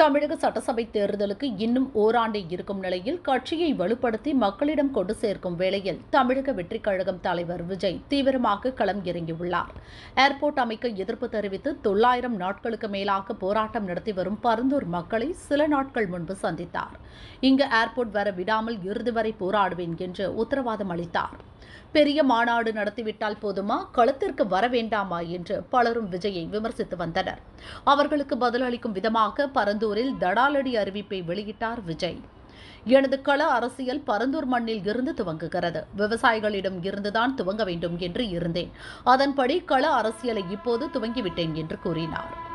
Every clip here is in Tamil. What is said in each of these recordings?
தமிழக சட்டசபை தேர்தலுக்கு இன்னும் ஓராண்டே இருக்கும் நிலையில் கட்சியை வலுப்படுத்தி மக்களிடம் கொண்டு சேர்க்கும் வேளையில் தமிழக வெற்றிக் கழகம் தலைவர் விஜய் தீவிரமாக களம் இறங்கியுள்ளார். ஏர்போர்ட் அமைக்க எதிர்ப்பு தெரிவித்து தொள்ளாயிரம் நாட்களுக்கு மேலாக போராட்டம் நடத்தி வரும் பரந்தூர் மக்களை சில நாட்கள் முன்பு சந்தித்தார். இங்கு ஏர்போர்ட் வர விடாமல் இறுதி வரை போராடுவேன் என்று உத்தரவாதம் அளித்தார். பெரிய மாநாடு நடத்திவிட்டால் போதுமா? களத்திற்கு வர வேண்டாமா? என்று பலரும் விஜயை விமர்சித்து வந்தனர். அவர்களுக்கு பதிலளிக்கும் விதமாக பரந்தூரில் தடாலடி அறிவிப்பை வெளியிட்டார் விஜய். எனது கள அரசியல் பரந்தூர் மண்ணில் இருந்து துவங்குகிறது. விவசாயிகளிடம் இருந்துதான் துவங்க வேண்டும் என்று இருந்தேன். அதன்படி கள அரசியலை இப்போது துவங்கிவிட்டேன் என்று கூறினார்.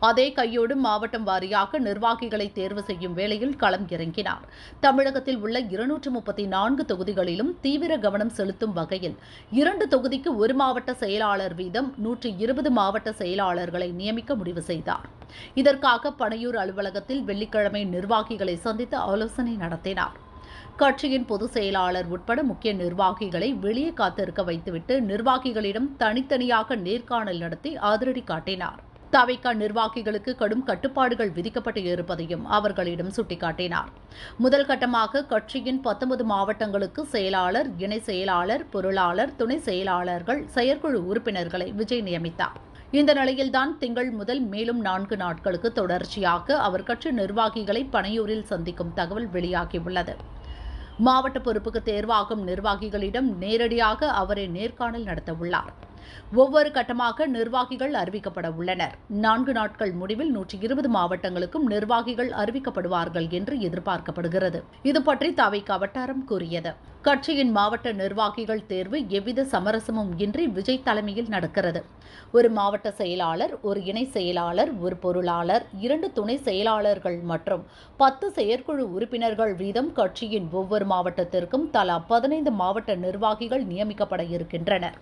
அதே கையோடு மாவட்டம் வாரியாக நிர்வாகிகளை தேர்வு செய்யும் வேளையில் களம் இறங்கினார் தமிழகத்தில் உள்ள இருநூற்று முப்பத்தி நான்கு தொகுதிகளிலும் தீவிர கவனம் செலுத்தும் வகையில் இரண்டு தொகுதிக்கு ஒரு மாவட்ட செயலாளர் வீதம் நூற்றி இருபது மாவட்ட செயலாளர்களை நியமிக்க முடிவு செய்தார். இதற்காக பனையூர் அலுவலகத்தில் வெள்ளிக்கிழமை நிர்வாகிகளை சந்தித்து ஆலோசனை நடத்தினார். கட்சியின் பொதுச் செயலாளர் உட்பட முக்கிய நிர்வாகிகளை வெளியே காத்திருக்க வைத்துவிட்டு நிர்வாகிகளிடம் தனித்தனியாக நேர்காணல் நடத்தி ஆதரடி காட்டினார். தவிக நிர்வாகிகளுக்கு கடும் கட்டுப்பாடுகள் விதிக்கப்பட்டு இருப்பதையும் அவர்களிடம் சுட்டிக்காட்டினார். முதல் கட்டமாக கட்சியின் பத்தொன்பது மாவட்டங்களுக்கு செயலாளர் இணை செயலாளர் பொருளாளர் துணை செயலாளர்கள் செயற்குழு உறுப்பினர்களை விஜய் நியமித்தார். இந்த நிலையில்தான் திங்கள் முதல் மேலும் நான்கு நாட்களுக்கு தொடர்ச்சியாக அவர் கட்சி நிர்வாகிகளை பனையூரில் சந்திக்கும் தகவல் வெளியாகியுள்ளது. மாவட்ட பொறுப்புக்கு தேர்வாகும் நிர்வாகிகளிடம் நேரடியாக அவரை நேர்காணல் நடத்தவுள்ளார். ஒவ்வொரு கட்டமாக நிர்வாகிகள் அறிவிக்கப்பட உள்ளனர். நான்கு நாட்கள் முடிவில் நூற்றி இருபது மாவட்டங்களுக்கும் நிர்வாகிகள் அறிவிக்கப்படுவார்கள் என்று எதிர்பார்க்கப்படுகிறது. இது பற்றி தவை வட்டாரம் கூறியது. கட்சியின் மாவட்ட நிர்வாகிகள் தேர்வு எவ்வித சமரசமும் இன்றி விஜய் தலைமையில் நடக்கிறது. ஒரு மாவட்ட செயலாளர் ஒரு இணை செயலாளர் ஒரு பொருளாளர் இரண்டு துணை செயலாளர்கள் மற்றும் பத்து செயற்குழு உறுப்பினர்கள் வீதம் கட்சியின் ஒவ்வொரு மாவட்டத்திற்கும் தலா பதினைந்து மாவட்ட நிர்வாகிகள் நியமிக்கப்பட இருக்கின்றனர்.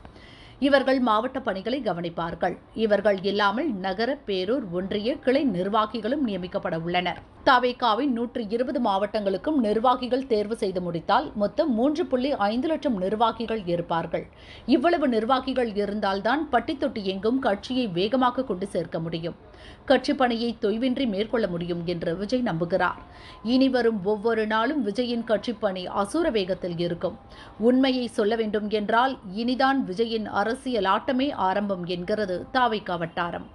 இவர்கள் மாவட்ட பணிகளை கவனிப்பார்கள். இவர்கள் இல்லாமல் நகர பேரூர் ஒன்றிய கிளை நிர்வாகிகளும் நியமிக்கப்பட உள்ளனர். தவேகாவின் நூற்று இருபது மாவட்டங்களுக்கும் நிர்வாகிகள் தேர்வு செய்து முடித்தால் மொத்தம் மூன்று புள்ளி ஐந்து லட்சம் நிர்வாகிகள் இருப்பார்கள். இவ்வளவு நிர்வாகிகள் இருந்தால்தான் பட்டித்தொட்டி எங்கும் கட்சியை வேகமாக கொண்டு சேர்க்க முடியும். கட்சி பணியை தொய்வின்றி மேற்கொள்ள முடியும் என்று விஜய் நம்புகிறார். இனி வரும் ஒவ்வொரு நாளும் விஜயின் கட்சி பணி அசூர வேகத்தில் இருக்கும். உண்மையை சொல்ல வேண்டும் என்றால் இனிதான் விஜயின் அரசியல் ஆட்டமே ஆரம்பம் என்கிறது தாவைக்கா வட்டாரம்.